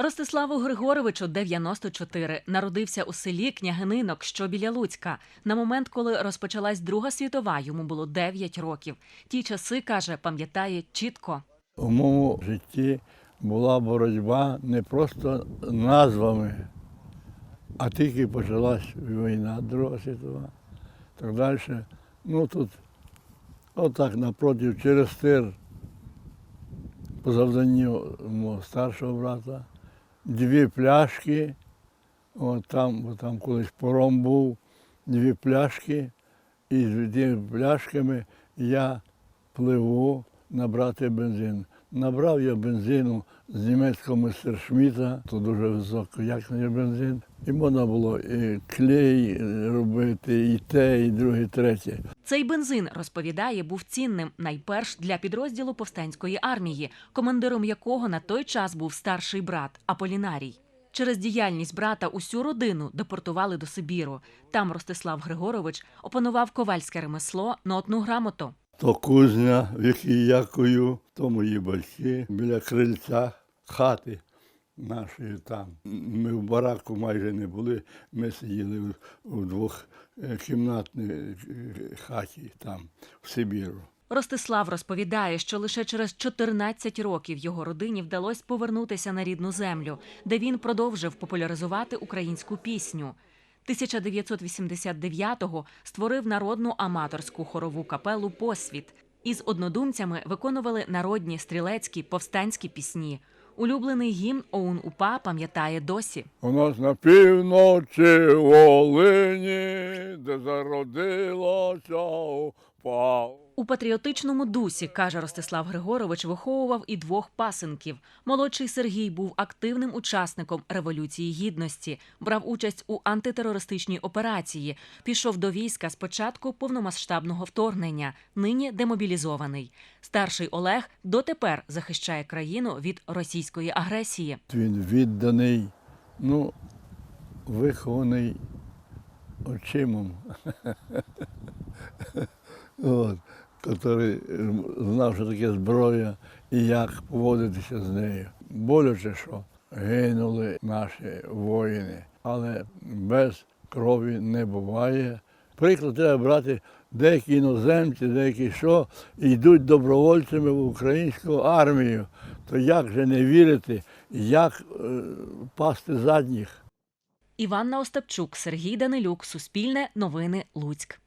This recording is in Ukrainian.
Ростиславу Григоровичу 94. Народився у селі Княгининок, що біля Луцька. На момент, коли розпочалась Друга світова, йому було 9 років. Ті часи, каже, пам'ятає чітко. У моєму житті була боротьба не просто назвами, а тільки почалась війна, Друга світова. Так далі. Ну тут, отак напротив, через тир, по завданню мого старшого брата, дві пляшки, от там, бо там колись пором був, дві пляшки, і з тими пляшками я пливу набрати бензин. Набрав я бензину з німецького мистершміта, то дуже високо якісний бензин. І можна було і клей робити, і те, і друге, і третє. Цей бензин, розповідає, був цінним найперш для підрозділу повстанської армії, командиром якого на той час був старший брат Аполінарій. Через діяльність брата усю родину депортували до Сибіру. Там Ростислав Григорович опанував ковальське ремесло, нотну грамоту. То кузня, в якій я кую, то мої батьки біля крильця хати нашої там. Ми в бараку майже не були, ми сиділи у двохкімнатній е, хаті там, в Сибіру. Ростислав розповідає, що лише через 14 років його родині вдалося повернутися на рідну землю, де він продовжив популяризувати українську пісню. 1989-го створив народну аматорську хорову капелу Посвіт. Із однодумцями виконували народні стрілецькі повстанські пісні. Улюблений гімн ОУН УПА пам'ятає досі. У нас на півночі Волині, де зародилася упав. У патріотичному дусі, каже Ростислав Григорович, виховував і двох пасенків. Молодший Сергій був активним учасником Революції Гідності, брав участь у антитерористичній операції, пішов до війська з початку повномасштабного вторгнення, нині демобілізований. Старший Олег дотепер захищає країну від російської агресії. Він відданий, ну, вихований очимом, От, який знав, що таке зброя і як поводитися з нею. Боляче, що гинули наші воїни, але без крові не буває. Приклад треба брати деякі іноземці, деякі що, йдуть добровольцями в українську армію. То як же не вірити, як е, пасти задніх? Іванна Остапчук, Сергій Данилюк, Суспільне, Новини, Луцьк.